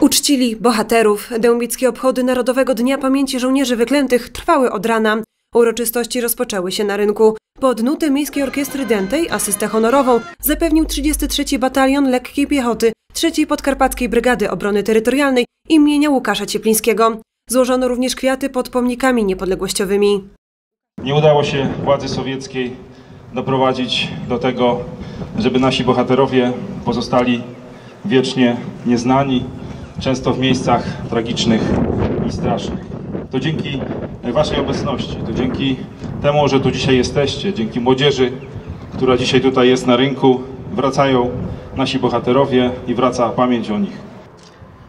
Uczcili bohaterów. Dębickie obchody Narodowego Dnia Pamięci Żołnierzy Wyklętych trwały od rana. Uroczystości rozpoczęły się na rynku. Pod nutę Miejskiej Orkiestry Dętej asystę honorową zapewnił 33. Batalion Lekkiej Piechoty 3. Podkarpackiej Brygady Obrony Terytorialnej imienia Łukasza Cieplińskiego. Złożono również kwiaty pod pomnikami niepodległościowymi. Nie udało się władzy sowieckiej doprowadzić do tego, żeby nasi bohaterowie pozostali wiecznie nieznani, często w miejscach tragicznych i strasznych. To dzięki Waszej obecności, to dzięki temu, że tu dzisiaj jesteście, dzięki młodzieży, która dzisiaj tutaj jest na rynku, wracają nasi bohaterowie i wraca pamięć o nich.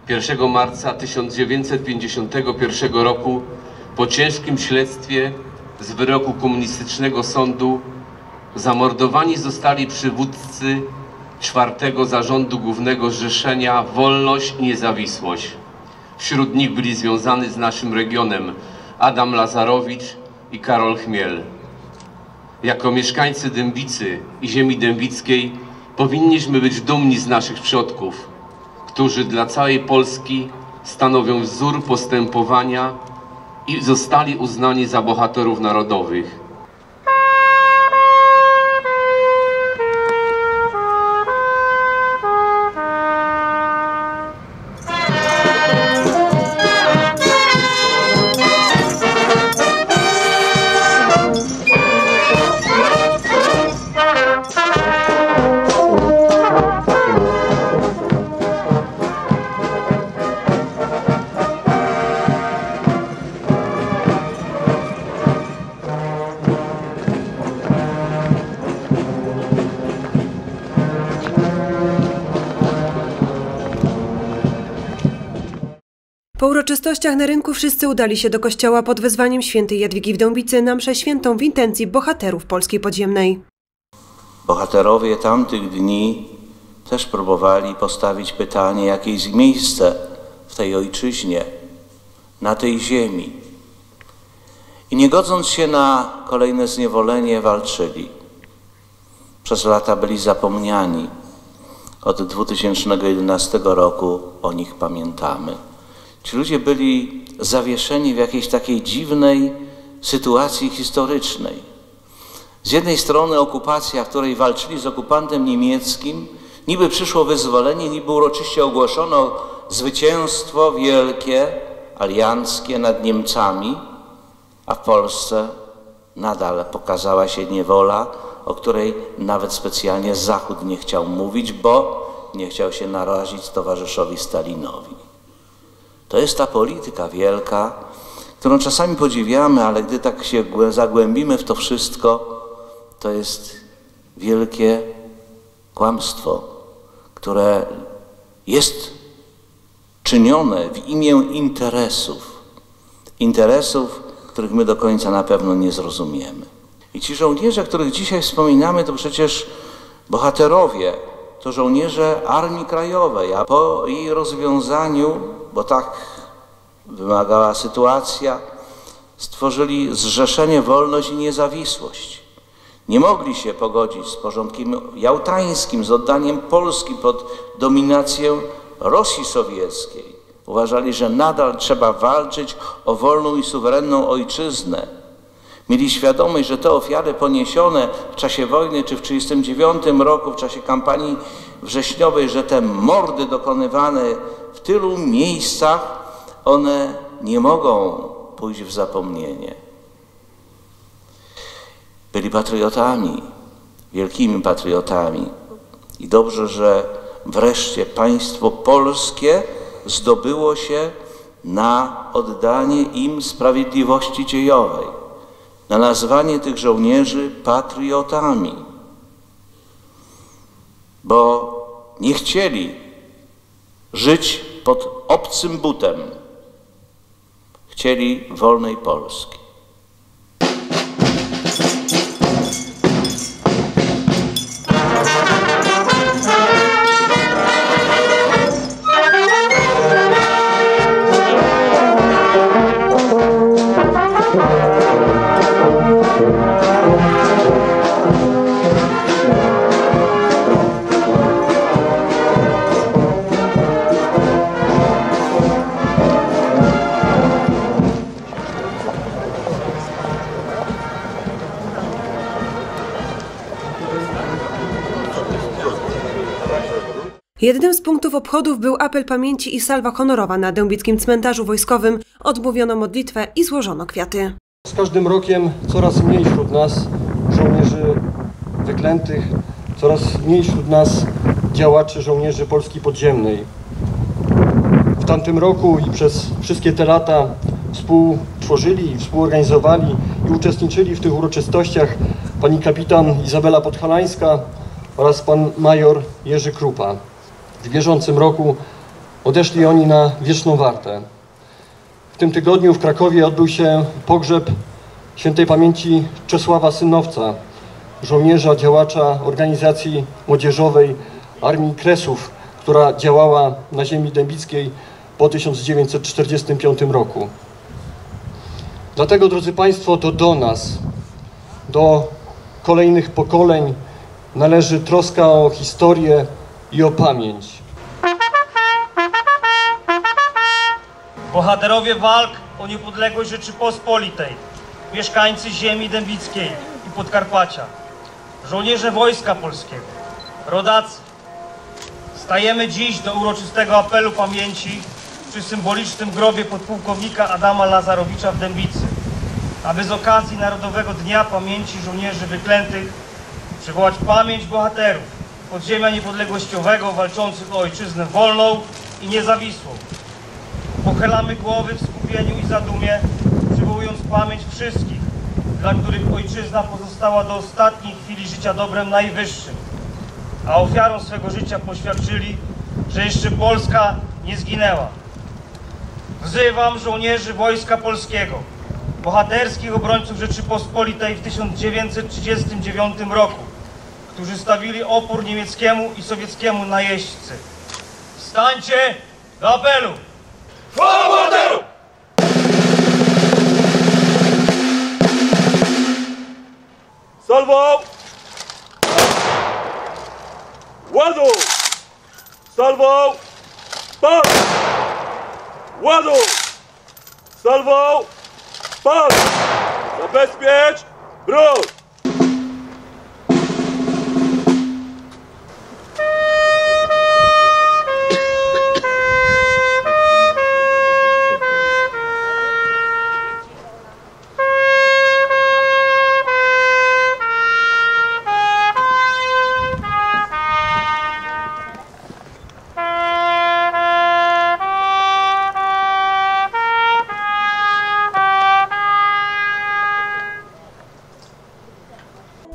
1 marca 1951 roku po ciężkim śledztwie z wyroku komunistycznego sądu zamordowani zostali przywódcy czwartego zarządu głównego zrzeszenia Wolność i Niezawisłość. Wśród nich byli związani z naszym regionem Adam Lazarowicz i Karol Chmiel. Jako mieszkańcy Dębicy i ziemi dębickiej powinniśmy być dumni z naszych przodków, którzy dla całej Polski stanowią wzór postępowania i zostali uznani za bohaterów narodowych. Po uroczystościach na rynku wszyscy udali się do kościoła pod wezwaniem świętej Jadwigi w Dębicy na mszę świętą w intencji bohaterów Polskiej Podziemnej. Bohaterowie tamtych dni też próbowali postawić pytanie, jakie jest miejsce w tej ojczyźnie, na tej ziemi. I nie godząc się na kolejne zniewolenie, walczyli. Przez lata byli zapomniani. Od 2011 roku o nich pamiętamy. Ci ludzie byli zawieszeni w jakiejś takiej dziwnej sytuacji historycznej. Z jednej strony okupacja, w której walczyli z okupantem niemieckim, niby przyszło wyzwolenie, niby uroczyście ogłoszono zwycięstwo wielkie, alianckie nad Niemcami, a w Polsce nadal pokazała się niewola, o której nawet specjalnie Zachód nie chciał mówić, bo nie chciał się narazić towarzyszowi Stalinowi. To jest ta polityka wielka, którą czasami podziwiamy, ale gdy tak się zagłębimy w to wszystko, to jest wielkie kłamstwo, które jest czynione w imię interesów. Interesów, których my do końca na pewno nie zrozumiemy. I ci żołnierze, których dzisiaj wspominamy, to przecież bohaterowie, to żołnierze Armii Krajowej, a po jej rozwiązaniu, bo tak wymagała sytuacja, stworzyli Zrzeszenie Wolność i Niezawisłość. Nie mogli się pogodzić z porządkiem jałtańskim, z oddaniem Polski pod dominację Rosji Sowieckiej. Uważali, że nadal trzeba walczyć o wolną i suwerenną ojczyznę. Mieli świadomość, że te ofiary poniesione w czasie wojny czy w 1939 roku, w czasie kampanii wrześniowej, że te mordy dokonywane w tylu miejscach, one nie mogą pójść w zapomnienie. Byli patriotami, wielkimi patriotami. I dobrze, że wreszcie państwo polskie zdobyło się na oddanie im sprawiedliwości dziejowej, na nazwanie tych żołnierzy patriotami, bo nie chcieli żyć pod obcym butem, chcieli wolnej Polski. Jednym z punktów obchodów był apel pamięci i salwa honorowa na Dębickim Cmentarzu Wojskowym. Odmówiono modlitwę i złożono kwiaty. Z każdym rokiem coraz mniej wśród nas żołnierzy wyklętych, coraz mniej wśród nas działaczy żołnierzy Polski Podziemnej. W tamtym roku i przez wszystkie te lata współtworzyli, współorganizowali i uczestniczyli w tych uroczystościach pani kapitan Izabela Podhalańska oraz pan major Jerzy Krupa. W bieżącym roku odeszli oni na wieczną wartę. W tym tygodniu w Krakowie odbył się pogrzeb świętej pamięci Czesława Synowca, żołnierza, działacza organizacji młodzieżowej Armii Kresów, która działała na ziemi dębickiej po 1945 roku. Dlatego, drodzy Państwo, to do nas, do kolejnych pokoleń należy troska o historię i o pamięć. Bohaterowie walk o niepodległość Rzeczypospolitej, mieszkańcy ziemi dębickiej i Podkarpacia, żołnierze Wojska Polskiego, rodacy. Stajemy dziś do uroczystego apelu pamięci przy symbolicznym grobie podpułkownika Adama Lazarowicza w Dębicy, aby z okazji Narodowego Dnia Pamięci Żołnierzy Wyklętych przywołać pamięć bohaterów podziemia niepodległościowego walczących o ojczyznę wolną i niezawisłą. Pochylamy głowy w skupieniu i zadumie, przywołując pamięć wszystkich, dla których ojczyzna pozostała do ostatniej chwili życia dobrem najwyższym, a ofiarą swego życia poświadczyli, że jeszcze Polska nie zginęła. Wzywam żołnierzy Wojska Polskiego, bohaterskich obrońców Rzeczypospolitej w 1939 roku, którzy stawili opór niemieckiemu i sowieckiemu najeźdźcy. Stańcie do apelu! Salvo! Ładuj! Salvo! Pan! Ładuj! Salvo! Pan! Zabezpiecz! Broń!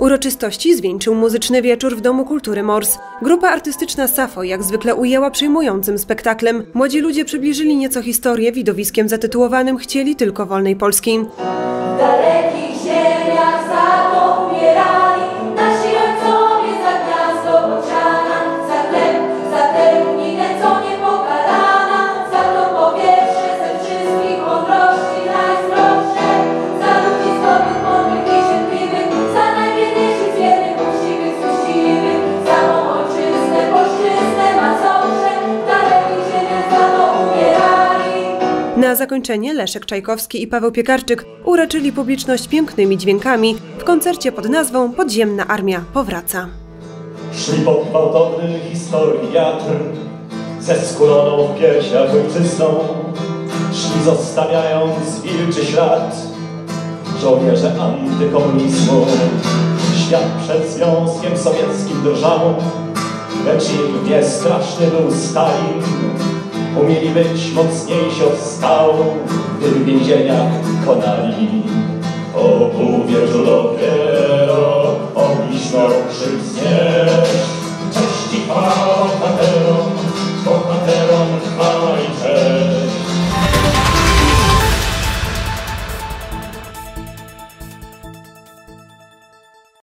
Uroczystości zwieńczył muzyczny wieczór w Domu Kultury Mors. Grupa artystyczna Safo jak zwykle ujęła przejmującym spektaklem. Młodzi ludzie przybliżyli nieco historię widowiskiem zatytułowanym Chcieli tylko wolnej Polski. W Na zakończenie Leszek Czajkowski i Paweł Piekarczyk uraczyli publiczność pięknymi dźwiękami. W koncercie pod nazwą Podziemna Armia powraca. Po gwałtowny historii wiatr Ze skuloną w piersiach ojczyzną Szli zostawiając wilczy ślad. Żołnierze antykomunizmu Świat przed Związkiem Sowieckim drżał Lecz im nie straszny był Stalin Umieli być mocniejsi od skał Gdy w więzieniach konali